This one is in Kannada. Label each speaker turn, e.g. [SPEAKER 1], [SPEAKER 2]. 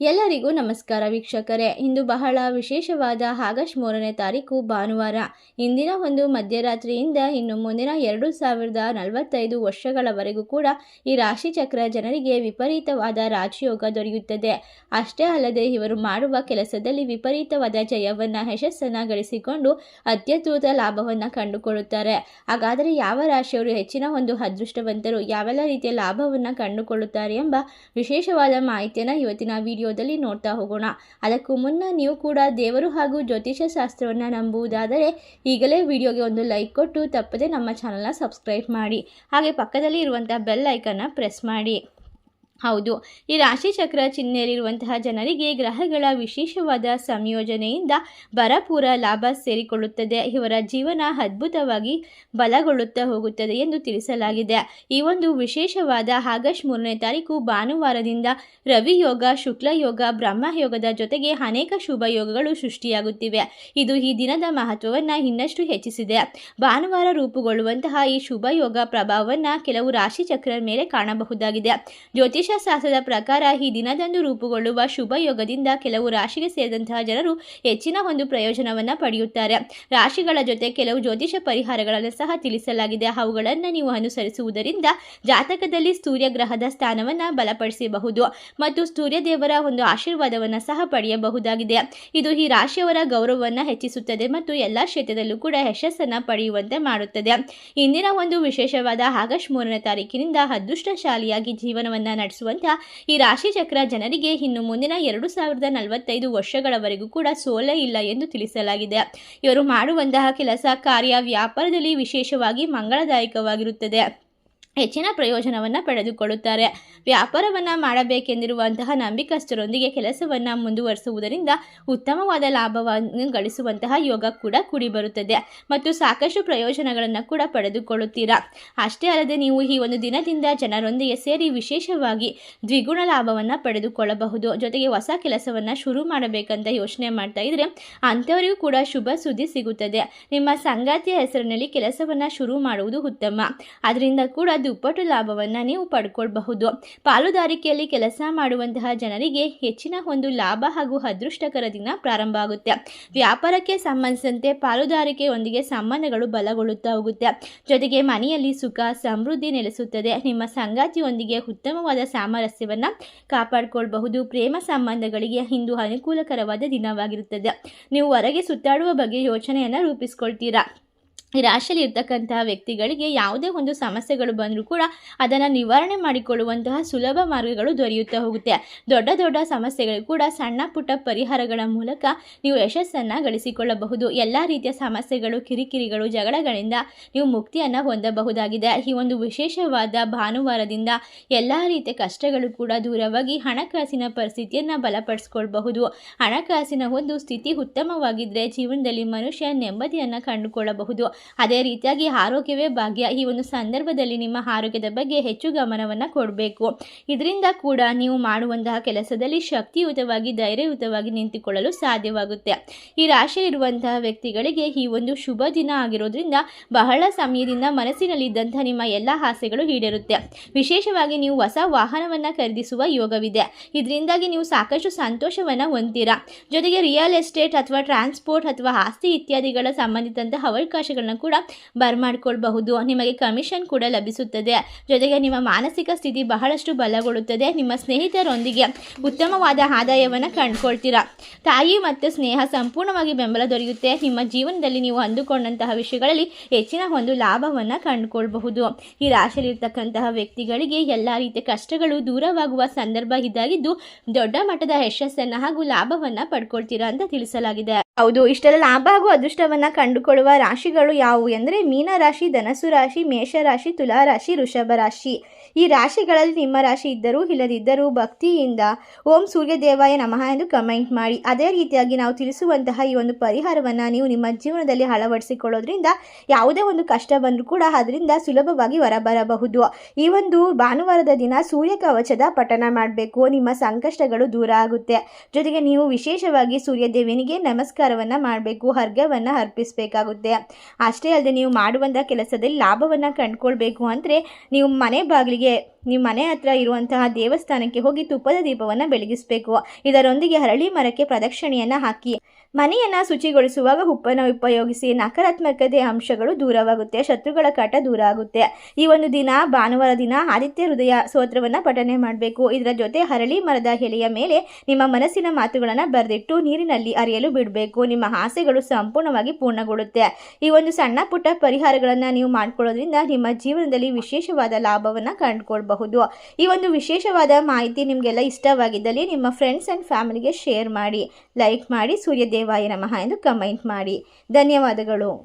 [SPEAKER 1] ಎಲ್ಲರಿಗೂ ನಮಸ್ಕಾರ ವೀಕ್ಷಕರೇ. ಇಂದು ಬಹಳ ವಿಶೇಷವಾದ ಆಗಸ್ಟ್ ಮೂರನೇ ತಾರೀಕು ಭಾನುವಾರ. ಇಂದಿನ ಒಂದು ಮಧ್ಯರಾತ್ರಿಯಿಂದ ಇನ್ನು ಮುಂದಿನ ಎರಡು ಸಾವಿರದ ನಲವತ್ತೈದು ವರ್ಷಗಳವರೆಗೂ ಕೂಡ ಈ ರಾಶಿ ಚಕ್ರ ಜನರಿಗೆ ವಿಪರೀತವಾದ ರಾಜಯೋಗ ದೊರೆಯುತ್ತದೆ. ಅಷ್ಟೇ ಅಲ್ಲದೆ ಇವರು ಮಾಡುವ ಕೆಲಸದಲ್ಲಿ ವಿಪರೀತವಾದ ಜಯವನ್ನು, ಯಶಸ್ಸನ್ನು ಗಳಿಸಿಕೊಂಡು ಅತ್ಯದ್ಭುತ ಲಾಭವನ್ನು ಕಂಡುಕೊಳ್ಳುತ್ತಾರೆ. ಹಾಗಾದರೆ ಯಾವ ರಾಶಿಯವರು ಹೆಚ್ಚಿನ ಒಂದು ಅದೃಷ್ಟವಂತರು? ಯಾವೆಲ್ಲ ರೀತಿಯ ಲಾಭವನ್ನು ಕಂಡುಕೊಳ್ಳುತ್ತಾರೆ ಎಂಬ ವಿಶೇಷವಾದ ಮಾಹಿತಿಯನ್ನು ಇವತ್ತಿನ ವಿಡಿಯೋದಲ್ಲಿ ನೋಡ್ತಾ ಹೋಗೋಣ. ಅದಕ್ಕೂ ಮುನ್ನ ನೀವು ಕೂಡ ದೇವರು ಹಾಗೂ ಜ್ಯೋತಿಷ ಶಾಸ್ತ್ರವನ್ನು ನಂಬುವುದಾದರೆ ಈಗಲೇ ವಿಡಿಯೋಗೆ ಒಂದು ಲೈಕ್ ಕೊಟ್ಟು ತಪ್ಪದೆ ನಮ್ಮ ಚಾನಲ್ನ ಸಬ್ಸ್ಕ್ರೈಬ್ ಮಾಡಿ. ಹಾಗೆ ಪಕ್ಕದಲ್ಲಿ ಇರುವಂಥ ಬೆಲ್ ಐಕನ್ನ ಪ್ರೆಸ್ ಮಾಡಿ. ಹೌದು. ಈ ರಾಶಿಚಕ್ರ ಚಿಹ್ನೆಯಲ್ಲಿರುವಂತಹ ಜನರಿಗೆ ಗ್ರಹಗಳ ವಿಶೇಷವಾದ ಸಂಯೋಜನೆಯಿಂದ ಭರಪೂರ ಲಾಭ ಸೇರಿಕೊಳ್ಳುತ್ತದೆ. ಇವರ ಜೀವನ ಅದ್ಭುತವಾಗಿ ಬಲಗೊಳ್ಳುತ್ತಾ ಹೋಗುತ್ತದೆ ಎಂದು ತಿಳಿಸಲಾಗಿದೆ. ಈ ಒಂದು ವಿಶೇಷವಾದ ಆಗಸ್ಟ್ ಮೂರನೇ ತಾರೀಕು ಭಾನುವಾರದಿಂದ ರವಿಯೋಗ ಶುಕ್ಲ ಯೋಗ, ಬ್ರಹ್ಮ ಯೋಗದ ಜೊತೆಗೆ ಅನೇಕ ಶುಭ ಯೋಗಗಳು ಸೃಷ್ಟಿಯಾಗುತ್ತಿವೆ. ಇದು ಈ ದಿನದ ಮಹತ್ವವನ್ನು ಇನ್ನಷ್ಟು ಹೆಚ್ಚಿಸಿದೆ. ಭಾನುವಾರ ರೂಪುಗೊಳ್ಳುವಂತಹ ಈ ಶುಭ ಯೋಗ ಪ್ರಭಾವವನ್ನು ಕೆಲವು ರಾಶಿಚಕ್ರ ಮೇಲೆ ಕಾಣಬಹುದಾಗಿದೆ. ಜ್ಯೋತಿಷ ಶಾಸ್ತ್ರದ ಪ್ರಕಾರ ಈ ದಿನದಂದು ರೂಪುಗೊಳ್ಳುವ ಶುಭ ಯೋಗದಿಂದ ಕೆಲವು ರಾಶಿಗೆ ಸೇರಿದಂತಹ ಜನರು ಹೆಚ್ಚಿನ ಒಂದು ಪ್ರಯೋಜನವನ್ನು ಪಡೆಯುತ್ತಾರೆ. ರಾಶಿಗಳ ಜೊತೆ ಕೆಲವು ಜ್ಯೋತಿಷ ಪರಿಹಾರಗಳನ್ನು ಸಹ ತಿಳಿಸಲಾಗಿದೆ. ಅವುಗಳನ್ನು ನೀವು ಅನುಸರಿಸುವುದರಿಂದ ಜಾತಕದಲ್ಲಿ ಸೂರ್ಯ ಗ್ರಹದ ಸ್ಥಾನವನ್ನು ಬಲಪಡಿಸಬಹುದು ಮತ್ತು ಸೂರ್ಯದೇವರ ಒಂದು ಆಶೀರ್ವಾದವನ್ನು ಸಹ ಪಡೆಯಬಹುದಾಗಿದೆ. ಇದು ಈ ರಾಶಿಯವರ ಗೌರವವನ್ನು ಹೆಚ್ಚಿಸುತ್ತದೆ ಮತ್ತು ಎಲ್ಲ ಕ್ಷೇತ್ರದಲ್ಲೂ ಕೂಡ ಯಶಸ್ಸನ್ನು ಪಡೆಯುವಂತೆ ಮಾಡುತ್ತದೆ. ಇಂದಿನ ಒಂದು ವಿಶೇಷವಾದ ಆಗಸ್ಟ್ ಮೂರನೇ ತಾರೀಕಿನಿಂದ ಅದೃಷ್ಟಶಾಲಿಯಾಗಿ ಜೀವನವನ್ನು ನಡೆಸುವಂಥ ಈ ರಾಶಿ ಚಕ್ರ ಜನರಿಗೆ ಇನ್ನು ಮುಂದಿನ ಎರಡು ಸಾವಿರದ ನಲವತ್ತೈದು ವರ್ಷಗಳವರೆಗೂ ಕೂಡ ಸೋಲೇ ಇಲ್ಲ ಎಂದು ತಿಳಿಸಲಾಗಿದೆ. ಇವರು ಮಾಡುವಂತಹ ಕೆಲಸ ಕಾರ್ಯ ವ್ಯಾಪಾರದಲ್ಲಿ ವಿಶೇಷವಾಗಿ ಮಂಗಳದಾಯಕವಾಗಿರುತ್ತದೆ. ಹೆಚ್ಚಿನ ಪ್ರಯೋಜನವನ್ನು ಪಡೆದುಕೊಳ್ಳುತ್ತಾರೆ. ವ್ಯಾಪಾರವನ್ನು ಮಾಡಬೇಕೆಂದಿರುವಂತಹ ನಂಬಿಕಸ್ಥರೊಂದಿಗೆ ಕೆಲಸವನ್ನು ಮುಂದುವರಿಸುವುದರಿಂದ ಉತ್ತಮವಾದ ಲಾಭವನ್ನು ಗಳಿಸುವಂತಹ ಯೋಗ ಕೂಡ ಕೂಡಿ ಬರುತ್ತದೆ ಮತ್ತು ಸಾಕಷ್ಟು ಪ್ರಯೋಜನಗಳನ್ನು ಕೂಡ ಪಡೆದುಕೊಳ್ಳುತ್ತೀರಾ. ಅಷ್ಟೇ ಅಲ್ಲದೆ ನೀವು ಈ ಒಂದು ದಿನದಿಂದ ಜನರೊಂದಿಗೆ ಸೇರಿ ವಿಶೇಷವಾಗಿ ದ್ವಿಗುಣ ಲಾಭವನ್ನು ಪಡೆದುಕೊಳ್ಳಬಹುದು. ಜೊತೆಗೆ ಹೊಸ ಕೆಲಸವನ್ನು ಶುರು ಮಾಡಬೇಕಂತ ಯೋಚನೆ ಮಾಡ್ತಾ ಇದ್ರೆ ಅಂಥವರಿಗೂ ಕೂಡ ಶುಭ ಸುದ್ದಿ ಸಿಗುತ್ತದೆ. ನಿಮ್ಮ ಸಂಗಾತಿಯ ಹೆಸರಿನಲ್ಲಿ ಕೆಲಸವನ್ನು ಶುರು ಮಾಡುವುದು ಉತ್ತಮ. ಅದರಿಂದ ಕೂಡ ದುಪ್ಪಟ್ಟು ಲಾಭವನ್ನು ನೀವು ಪಡ್ಕೊಳ್ಬಹುದು. ಪಾಲುದಾರಿಕೆಯಲ್ಲಿ ಕೆಲಸ ಮಾಡುವಂತಹ ಜನರಿಗೆ ಹೆಚ್ಚಿನ ಒಂದು ಲಾಭ ಹಾಗೂ ಅದೃಷ್ಟಕರ ದಿನ ಪ್ರಾರಂಭ ಆಗುತ್ತೆ. ವ್ಯಾಪಾರಕ್ಕೆ ಸಂಬಂಧಿಸಿದಂತೆ ಪಾಲುದಾರಿಕೆಯೊಂದಿಗೆ ಸಂಬಂಧಗಳು ಬಲಗೊಳ್ಳುತ್ತಾ ಹೋಗುತ್ತೆ. ಜೊತೆಗೆ ಮನೆಯಲ್ಲಿ ಸುಖ, ಸಮೃದ್ಧಿ ನೆಲೆಸುತ್ತದೆ. ನಿಮ್ಮ ಸಂಗಾತಿಯೊಂದಿಗೆ ಉತ್ತಮವಾದ ಸಾಮರಸ್ಯವನ್ನು ಕಾಪಾಡಿಕೊಳ್ಬಹುದು. ಪ್ರೇಮ ಸಂಬಂಧಗಳಿಗೆ ಇಂದು ಅನುಕೂಲಕರವಾದ ದಿನವಾಗಿರುತ್ತದೆ. ನೀವು ಹೊರಗೆ ಸುತ್ತಾಡುವ ಬಗ್ಗೆ ಯೋಚನೆಯನ್ನು ರೂಪಿಸ್ಕೊಳ್ತೀರಾ? ಈ ರಾಶಿಯಲ್ಲಿ ಇರ್ತಕ್ಕಂತಹ ವ್ಯಕ್ತಿಗಳಿಗೆ ಯಾವುದೇ ಒಂದು ಸಮಸ್ಯೆಗಳು ಬಂದರೂ ಕೂಡ ಅದನ್ನು ನಿವಾರಣೆ ಮಾಡಿಕೊಳ್ಳುವಂತಹ ಸುಲಭ ಮಾರ್ಗಗಳು ದೊರೆಯುತ್ತಾ ಹೋಗುತ್ತೆ. ದೊಡ್ಡ ದೊಡ್ಡ ಸಮಸ್ಯೆಗಳು ಕೂಡ ಸಣ್ಣ ಪುಟ್ಟ ಪರಿಹಾರಗಳ ಮೂಲಕ ನೀವು ಯಶಸ್ಸನ್ನು ಗಳಿಸಿಕೊಳ್ಳಬಹುದು. ಎಲ್ಲ ರೀತಿಯ ಸಮಸ್ಯೆಗಳು, ಕಿರಿಕಿರಿಗಳು, ಜಗಳಗಳಿಂದ ನೀವು ಮುಕ್ತಿಯನ್ನು ಹೊಂದಬಹುದಾಗಿದೆ. ಈ ಒಂದು ವಿಶೇಷವಾದ ಭಾನುವಾರದಿಂದ ಎಲ್ಲ ರೀತಿಯ ಕಷ್ಟಗಳು ಕೂಡ ದೂರವಾಗಿ ಹಣಕಾಸಿನ ಪರಿಸ್ಥಿತಿಯನ್ನು ಬಲಪಡಿಸ್ಕೊಳ್ಬಹುದು. ಹಣಕಾಸಿನ ಒಂದು ಸ್ಥಿತಿ ಉತ್ತಮವಾಗಿದ್ದರೆ ಜೀವನದಲ್ಲಿ ಮನುಷ್ಯ ನೆಮ್ಮದಿಯನ್ನು ಕಂಡುಕೊಳ್ಳಬಹುದು. ಅದೇ ರೀತಿಯಾಗಿ ಆರೋಗ್ಯವೇ ಭಾಗ್ಯ ಈ ಒಂದು ಸಂದರ್ಭದಲ್ಲಿ ನಿಮ್ಮ ಆರೋಗ್ಯದ ಬಗ್ಗೆ ಹೆಚ್ಚು ಗಮನವನ್ನು ಕೊಡಬೇಕು. ಇದರಿಂದ ಕೂಡ ನೀವು ಮಾಡುವಂತಹ ಕೆಲಸದಲ್ಲಿ ಶಕ್ತಿಯುತವಾಗಿ, ಧೈರ್ಯಯುತವಾಗಿ ನಿಂತುಕೊಳ್ಳಲು ಸಾಧ್ಯವಾಗುತ್ತೆ. ಈ ರಾಶಿ ಇರುವಂತಹ ವ್ಯಕ್ತಿಗಳಿಗೆ ಈ ಒಂದು ಶುಭ ದಿನ ಆಗಿರೋದ್ರಿಂದ ಬಹಳ ಸಮಯದಿಂದ ಮನಸ್ಸಿನಲ್ಲಿದ್ದಂತಹ ನಿಮ್ಮ ಎಲ್ಲ ಆಸೆಗಳು ಈಡೇರುತ್ತೆ. ವಿಶೇಷವಾಗಿ ನೀವು ಹೊಸ ವಾಹನವನ್ನು ಖರೀದಿಸುವ ಯೋಗವಿದೆ. ಇದರಿಂದಾಗಿ ನೀವು ಸಾಕಷ್ಟು ಸಂತೋಷವನ್ನು ಹೊಂದಿರ. ಜೊತೆಗೆ ರಿಯಲ್ ಎಸ್ಟೇಟ್ ಅಥವಾ ಟ್ರಾನ್ಸ್ಪೋರ್ಟ್ ಅಥವಾ ಆಸ್ತಿ ಇತ್ಯಾದಿಗಳ ಸಂಬಂಧಿತಂತಹ ಅವಕಾಶಗಳನ್ನ ಕೂಡ ಬರ್ಮಾಡ್ಕೊಳ್ಬಹುದು. ನಿಮಗೆ ಕಮಿಷನ್ ಕೂಡ ಲಭಿಸುತ್ತದೆ. ಜೊತೆಗೆ ನಿಮ್ಮ ಮಾನಸಿಕ ಸ್ಥಿತಿ ಬಹಳಷ್ಟು ಬಲಗೊಳ್ಳುತ್ತದೆ. ನಿಮ್ಮ ಸ್ನೇಹಿತರೊಂದಿಗೆ ಉತ್ತಮವಾದ ಆದಾಯವನ್ನು ಕಂಡುಕೊಳ್ತೀರಾ? ತಾಯಿ ಮತ್ತು ಸ್ನೇಹ ಸಂಪೂರ್ಣವಾಗಿ ಬೆಂಬಲ ದೊರೆಯುತ್ತೆ. ನಿಮ್ಮ ಜೀವನದಲ್ಲಿ ನೀವು ಅಂದುಕೊಂಡಂತಹ ವಿಷಯಗಳಲ್ಲಿ ಹೆಚ್ಚಿನ ಒಂದು ಲಾಭವನ್ನು ಕಂಡುಕೊಳ್ಬಹುದು. ಈ ರಾಶಿಯಲ್ಲಿರ್ತಕ್ಕಂತಹ ವ್ಯಕ್ತಿಗಳಿಗೆ ಎಲ್ಲ ರೀತಿಯ ಕಷ್ಟಗಳು ದೂರವಾಗುವ ಸಂದರ್ಭ ಇದಾಗಿದ್ದು ದೊಡ್ಡ ಮಟ್ಟದ ಯಶಸ್ಸನ್ನು ಹಾಗೂ ಲಾಭವನ್ನು ಪಡ್ಕೊಳ್ತೀರಾ ಅಂತ ತಿಳಿಸಲಾಗಿದೆ. ಹೌದು, ಇಷ್ಟೆಲ್ಲ ಲಾಭ ಹಾಗೂ ಅದೃಷ್ಟವನ್ನು ಕಂಡುಕೊಳ್ಳುವ ರಾಶಿಗಳು ಯಾವುವು ಎಂದರೆ ಮೀನ ರಾಶಿ ಧನಸು ರಾಶಿ, ಮೇಷ ರಾಶಿ, ತುಲಾ ರಾಶಿ, ವೃಷಭ ರಾಶಿ. ಈ ರಾಶಿಗಳಲ್ಲಿ ನಿಮ್ಮ ರಾಶಿ ಇದ್ದರೂ ಇಲ್ಲದಿದ್ದರೂ ಭಕ್ತಿಯಿಂದ ಓಂ ಸೂರ್ಯದೇವಾಯ ನಮಃ ಎಂದು ಕಮೆಂಟ್ ಮಾಡಿ. ಅದೇ ರೀತಿಯಾಗಿ ನಾವು ತಿಳಿಸುವಂತಹ ಈ ಒಂದು ಪರಿಹಾರವನ್ನು ನೀವು ನಿಮ್ಮ ಜೀವನದಲ್ಲಿ ಅಳವಡಿಸಿಕೊಳ್ಳೋದ್ರಿಂದ ಯಾವುದೇ ಒಂದು ಕಷ್ಟ ಬಂದರೂ ಕೂಡ ಅದರಿಂದ ಸುಲಭವಾಗಿ ಹೊರಬರಬಹುದು. ಈ ಒಂದು ಭಾನುವಾರದ ದಿನ ಸೂರ್ಯ ಕವಚದ ಪಠನ ಮಾಡಬೇಕು. ನಿಮ್ಮ ಸಂಕಷ್ಟಗಳು ದೂರ ಆಗುತ್ತೆ. ಜೊತೆಗೆ ನೀವು ವಿಶೇಷವಾಗಿ ಸೂರ್ಯದೇವನಿಗೆ ನಮಸ್ಕಾರ ಪರಿಹಾರವನ್ನು ಮಾಡಬೇಕು, ಹರ್ಗವನ್ನು ಅರ್ಪಿಸಬೇಕಾಗುತ್ತೆ. ಅಷ್ಟೇ ಅಲ್ಲದೆ ನೀವು ಮಾಡುವಂಥ ಕೆಲಸದಲ್ಲಿ ಲಾಭವನ್ನು ಕಂಡುಕೊಳ್ಬೇಕು ಅಂದರೆ ನೀವು ಮನೆ ಬಾಗಿಲಿಗೆ ನಿಮ್ಮ ಮನೆ ಹತ್ರ ಇರುವಂತಹ ದೇವಸ್ಥಾನಕ್ಕೆ ಹೋಗಿ ತುಪ್ಪದ ದೀಪವನ್ನು ಬೆಳಗಿಸಬೇಕು. ಇದರೊಂದಿಗೆ ಹರಳಿ ಮರಕ್ಕೆ ಪ್ರದಕ್ಷಿಣೆಯನ್ನು ಹಾಕಿ. ಮನೆಯನ್ನು ಶುಚಿಗೊಳಿಸುವಾಗ ಉಪ್ಪನ್ನು ಉಪಯೋಗಿಸಿ ನಕಾರಾತ್ಮಕತೆ ಅಂಶಗಳು ದೂರವಾಗುತ್ತೆ, ಶತ್ರುಗಳ ಕಾಟ ದೂರ ಆಗುತ್ತೆ. ಈ ಒಂದು ದಿನ, ಭಾನುವಾರ ದಿನ ಆದಿತ್ಯ ಹೃದಯ ಸ್ತೋತ್ರವನ್ನು ಪಠನೆ ಮಾಡಬೇಕು. ಇದರ ಜೊತೆ ಹರಳಿ ಮರದ ಎಲೆಯ ಮೇಲೆ ನಿಮ್ಮ ಮನಸ್ಸಿನ ಮಾತುಗಳನ್ನು ಬರೆದಿಟ್ಟು ನೀರಿನಲ್ಲಿ ಅರಿಯಲು ಬಿಡಬೇಕು. ನಿಮ್ಮ ಆಸೆಗಳು ಸಂಪೂರ್ಣವಾಗಿ ಪೂರ್ಣಗೊಳ್ಳುತ್ತೆ. ಈ ಒಂದು ಸಣ್ಣ ಪುಟ್ಟ ಪರಿಹಾರಗಳನ್ನು ನೀವು ಮಾಡ್ಕೊಳ್ಳೋದ್ರಿಂದ ನಿಮ್ಮ ಜೀವನದಲ್ಲಿ ವಿಶೇಷವಾದ ಲಾಭವನ್ನು ಕಂಡುಕೊಳ್ಬಹುದು. ಈ ಒಂದು ವಿಶೇಷವಾದ ಮಾಹಿತಿ ನಿಮಗೆಲ್ಲ ಇಷ್ಟವಾಗಿದ್ದಲ್ಲಿ ನಿಮ್ಮ ಫ್ರೆಂಡ್ಸ್ ಆ್ಯಂಡ್ ಫ್ಯಾಮಿಲಿಗೆ ಶೇರ್ ಮಾಡಿ ಲೈಕ್ ಮಾಡಿ ಸೂರ್ಯದೇವಾಯ ನಮಃ ಎಂದು ಕಮೆಂಟ್ ಮಾಡಿ. ಧನ್ಯವಾದಗಳು.